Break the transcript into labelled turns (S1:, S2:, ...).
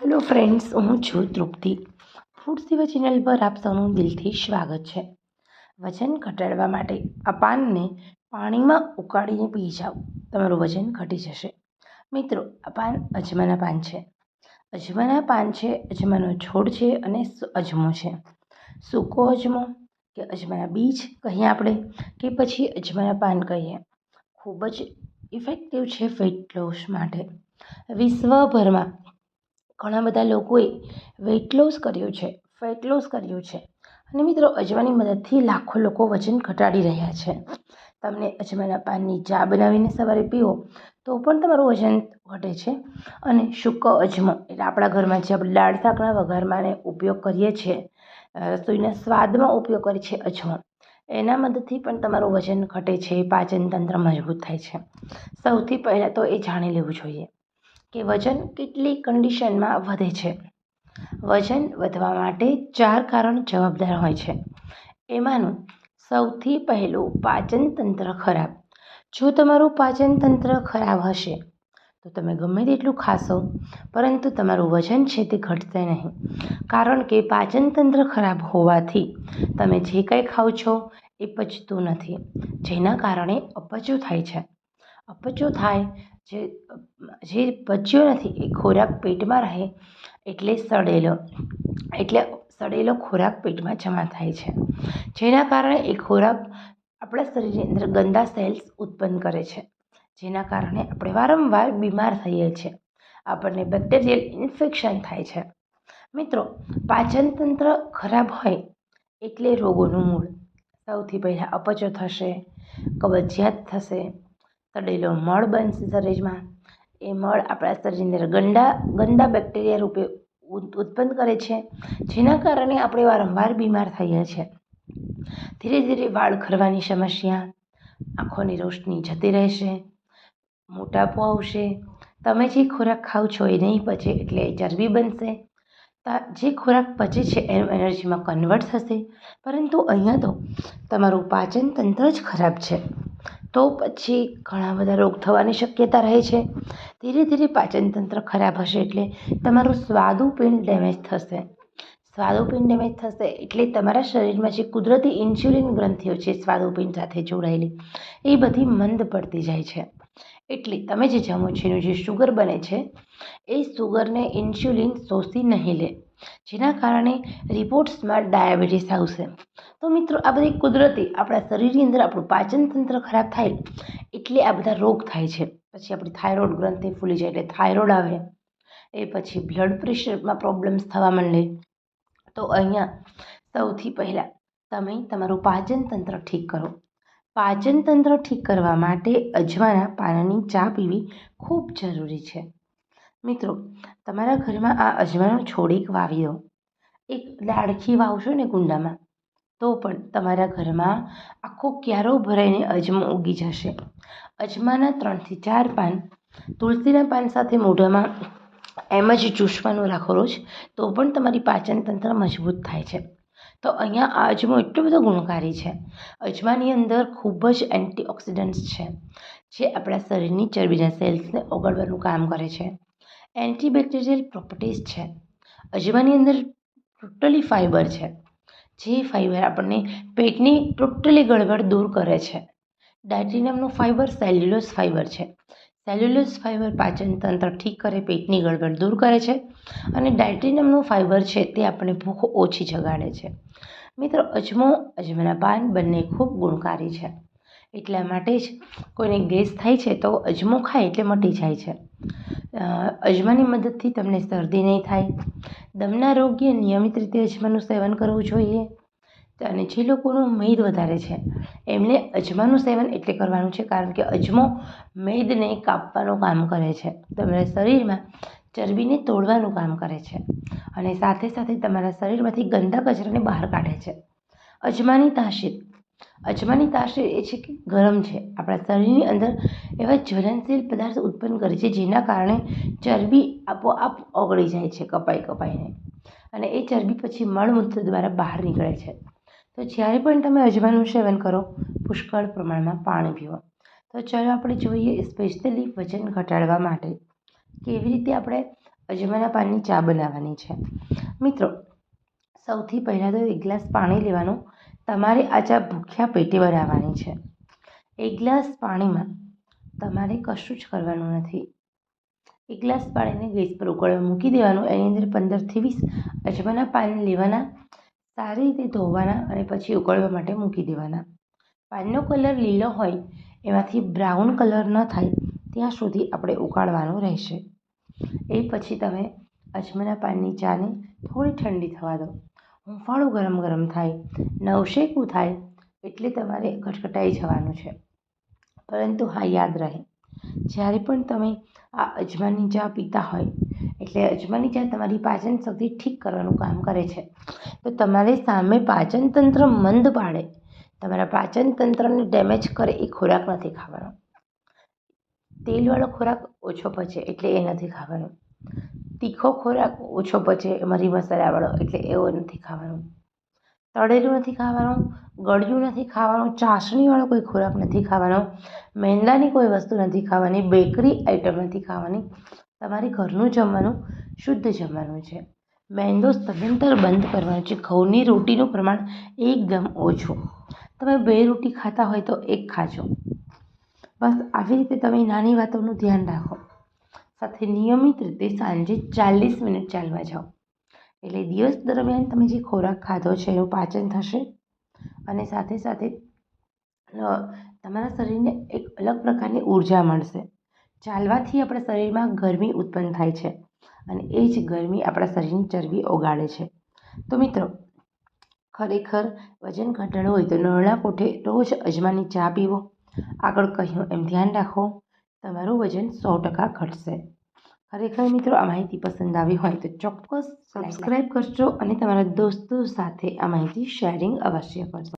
S1: Hello friends, હું છું તૃપ્તિ. Food સેવા ચેનલ પર આપ સૌનું દિલથી સ્વાગત છે. વજન ઘટાડવા માટે આ પાનને પાણીમાં ઉકાળીને પી જાઓ. તમારું વજન ઘટી જશે. મિત્રો, આ પાન અજમાના પાન છે. અજમાના પાન છે, અજમાનો છોડ છે અને અજમો છે. સૂકો અજમો કે અજમાના બીજ કહીએ આપણે કે પછી અજમાના પાન કહીએ. ખૂબ જ ઇફેક્ટિવ છે વેઇટ લોસ માટે. વિશ્વભરમાં ઘણા બધા લોકોએ વેઇટ લોસ કર્યું છે ફેટ લોસ કર્યું છે. અને મિત્રો અજમાની મદદથી લાખો લોકો વજન ઘટાડી રહ્યા છે. તમને અજમાના પાનની ચા બનાવીને સવારે પીવો, તો પણ તમારું વજન ઘટે છે. અને સૂકો અજમો, એટલે આપણા ઘરમાં જે આપણે દાળ શાકના વઘારમાં ઉપયોગ કરીએ છીએ રસોઈના સ્વાદમાં ઉપયોગ કરીએ છીએ અજમો એના મદદથી પણ તમારું વજન ઘટે છે પાચન તંત્ર મજબૂત થાય છે. સૌથી પહેલાં તો એ જાણી લેવું જોઈએ. કે વજન કેટલી કન્ડિશનમાં વધે છે? વજન વધવા માટે ચાર કારણ જવાબદાર હોય છે. એમાંનું સૌથી પહેલું પાચન તંત્ર ખરાબ. જો તમારું પાચન તંત્ર ખરાબ હશે, તો તમે ગમે તેટલું ખાશો, પરંતુ તમારું વજન છે તે ઘટશે નહીં. કારણ કે પાચન તંત્ર ખરાબ હોવાથી તમે જે કંઈ ખાઓ છો એ પચતું નથી, જેના કારણે અપચો થાય છે. અપચો થાય જે જે પચ્યો નથી, એ ખોરાક પેટમાં રહે એટલે સડેલો એટલે સડેલો ખોરાક પેટમાં જમા થાય છે. જેના કારણે એ ખોરાક આપણા શરીરની અંદર ગંદા સેલ્સ ઉત્પન્ન કરે છે. જેના કારણે આપણે વારંવાર બીમાર થઈએ છીએ. આપણને બેક્ટેરિયલ ઇન્ફેક્શન થાય છે. મિત્રો પાચન તંત્ર ખરાબ હોય એટલે રોગોનું મૂળ. સૌથી પહેલાં અપચો થશે, કબજિયાત થશે સડેલો મળ બનશે શરીરમાં. એ મળ આપણા શરીરની અંદર ગંદા ગંદા બેક્ટેરિયા રૂપે ઉત- ઉત્પન્ન કરે છે, જેના કારણે આપણે વારંવાર બીમાર થઈએ છીએ ધીરે ધીરે વાળ ખરવાની સમસ્યા, આંખોની રોશની જતી રહેશે, મોટાપો આવશે, તમે જે ખોરાક ખાઓ છો એ નહીં પચે એટલે ચરબી બનશે. જે ખોરાક પચે છે એનું એનર્જીમાં કન્વર્ટ થશે, પરંતુ અહીંયા તો તમારું પાચન તંત્ર જ ખરાબ છે. તો પછી ઘણા બધા રોગ થવાની શક્યતા રહે છે. ધીરે ધીરે પાચન તંત્ર ખરાબ હશે એટલે તમારું સ્વાદુપિંડ ડેમેજ થશે. સ્વાદુપિંડ ડેમેજ થશે એટલે તમારા શરીરમાં જે કુદરતી ઇન્સ્યુલિન ગ્રંથિઓ છે સ્વાદુપિંડ સાથે જોડાયેલી, એ બધી મંદ પડતી જાય છે. એટલે તમે જે જમો છો એનું જે શુગર બને છે, એ શુગરને ઇન્સ્યુલિન શોષી નહીં લે. જેના કારણે રિપોર્ટ્સમાં ડાયાબિટીસ આવશે તો મિત્રો, આ બધી કુદરતી આપણા શરીરની અંદર આપણું પાચન તંત્ર ખરાબ થાય એટલે આ બધા રોગ થાય છે. પછી આપણી થાઇરોઇડ ગ્રંથિ ફૂલી જાય એટલે થાઇરોઇડ આવે, એ પછી બ્લડ પ્રેશરમાં પ્રોબ્લેમ્સ થવા માંડે. તો અહીંયા સૌથી પહેલાં તમે તમારું પાચન તંત્ર ઠીક કરો. પાચન તંત્ર ઠીક કરવા માટે અજવાના પાનની ચા પીવી ખૂબ જરૂરી છે. મિત્રો, તમારા ઘરમાં આ અજમાનો છોડ એક વાવી દો એક લાડખી વાવશો ને કુંડામાં, તો પણ તમારા ઘરમાં આખો ક્યારો ભરાઈને અજમો ઉગી જશે. અજમાના ત્રણથી ચાર પાન, તુલસીના પાન સાથે મોઢામાં એમ જ ચૂસવાનું રાખો રોજ, તો પણ તમારી પાચન તંત્ર મજબૂત થાય છે. તો અહીંયા આ અજમો એટલો બધો ગુણકારી છે. અજમાની અંદર ખૂબ જ એન્ટીઓક્સિડન્ટ્સ છે, જે આપણા શરીરની ચરબીના સેલ્સને ઓગળવાનું કામ કરે છે. એન્ટીબેક્ટેરિયલ પ્રોપર્ટીઝ છે. અજમાની અંદર ટોટલી ફાઇબર છે. જે ફાઇબર આપણને પેટની ટોટલી ગડબડ દૂર કરે છે. ડાયટ્રિનમનું ફાઇબર સેલ્યુલોસ ફાઇબર છે. સેલ્યુલોઝ ફાઇબર પાચન તંત્ર ઠીક કરે, પેટની ગડબડ દૂર કરે છે અને ડાયટ્રિનમનું ફાઇબર છે તે આપણને ભૂખ ઓછી જગાડે છે. મિત્રો, અજમો અજમાના પાન બંને ખૂબ ગુણકારી છે. એટલા માટે જ કોઈને ગેસ થાય છે તો અજમો ખાય એટલે મટી જાય છે. અજમાની મદદથી તમને શરદી નહીં થાય. દમના રોગીએ નિયમિત રીતે અજમાનું સેવન કરવું જોઈએ. અને જે લોકોનું મેદ વધારે છે, એમને અજમાનું સેવન એટલે કરવાનું છે કારણ કે અજમો મેદને કાપવાનું કામ કરે છે. તમારા શરીરમાં ચરબીને તોડવાનું કામ કરે છે અને સાથે સાથે તમારા શરીરમાંથી ગંદા કચરાને બહાર કાઢે છે. અજમાની તાસીર અજમાની તાસીર એ છે કે ગરમ છે. આપણા શરીરની અંદર એવા જ્વલનશીલ પદાર્થ ઉત્પન્ન કરે છે જેના કારણે ચરબી આપોઆપ ઓગળી જાય છે કપાઈ કપાઈને. અને એ ચરબી પછી મળમૂત્ર દ્વારા બહાર નીકળે છે. તો જ્યારે પણ તમે અજમાનું સેવન કરો, પુષ્કળ પ્રમાણમાં પાણી પીવો તો ચાલો આપણે જોઈએ સ્પેશિયલી વજન ઘટાડવા માટે કેવી રીતે આપણે અજમાના પાનની ચા બનાવવાની છે. મિત્રો, સૌથી પહેલાં તો એક ગ્લાસ પાણી લેવાનું તમારે આ ભૂખ્યા પેટે બનાવવાની છે. એક ગ્લાસ પાણીમાં તમારે કશું જ કરવાનું નથી. એક ગ્લાસ પાણીને ગેસ પર ઉકળવા મૂકી દેવાનું. એની અંદર પંદરથી વીસ અજમાના પાન લેવાના, સારી રીતે ધોવાના અને પછી ઉકળવા માટે મૂકી દેવાના. પાનનો કલર લીલો હોય, એમાંથી બ્રાઉન કલર ન થાય, ત્યાં સુધી આપણે ઉકાળવાનું રહેશે. એ પછી તમે અજમાના પાનની ચાને થોડી ઠંડી થવા દો. હુંફાળું ગરમ ગરમ થાય નવશેકું થાય, એટલે તમારે ખટખટાઈ જવાનું છે. પરંતુ હા, યાદ રહે. જ્યારે પણ તમે આ અજમાની ચા પીતા હોય, એટલે અજમાની ચા તમારી પાચન શક્તિ ઠીક કરવાનું કામ કરે છે. તો તમારે સામે પાચન તંત્ર મંદ પાડે. તમારા પાચન તંત્રને ડેમેજ કરે એ ખોરાક નથી ખાવાનો. તેલવાળો ખોરાક ઓછો પચે, એટલે એ નથી ખાવાનો. તીખો ખોરાક ઓછો પચે મરી મસાલાવાળો એટલે એવો નથી ખાવાનું. તળેલું નથી ખાવાનું, ગળ્યું નથી ખાવાનું ચાસણીવાળો કોઈ ખોરાક નથી ખાવાનો, મેંદાની કોઈ વસ્તુ નથી ખાવાની, બેકરી આઈટમ નથી ખાવાની. તમારે ઘરનું જમવાનું, શુદ્ધ જમવાનું છે. મેંદો સદંતર બંધ કરવાનો છે. ઘઉંની રોટીનું પ્રમાણ એકદમ ઓછું. તમે બે રોટી ખાતા હોય તો એક ખાજો. બસ, આવી રીતે તમે નાની વાતોનું ધ્યાન રાખો. સાથે નિયમિત રીતે સાંજે ચાલીસ મિનિટ ચાલવા જાઓ. એટલે દિવસ દરમિયાન તમે જે ખોરાક ખાધો છે એનું પાચન થશે અને સાથે સાથે તમારા શરીરને એક અલગ પ્રકારની ઊર્જા મળશે. ચાલવાથી આપણા શરીરમાં ગરમી ઉત્પન્ન થાય છે અને એ જ ગરમી આપણા શરીરની ચરબી ઓગાળે છે. તો મિત્રો, ખરેખર વજન ઘટાડવું હોય તો નરણા કોઠે રોજ અજમાની ચા પીવો. આગળ કહ્યું એમ ધ્યાન રાખો. તમારું વજન સો ટકા ઘટશે. ખરેખર મિત્રો આ માહિતી પસંદ આવી હોય તો ચોક્કસ સબસ્ક્રાઈબ કરજો અને તમારા દોસ્તો સાથે આ માહિતી શેરિંગ અવશ્ય કરજો.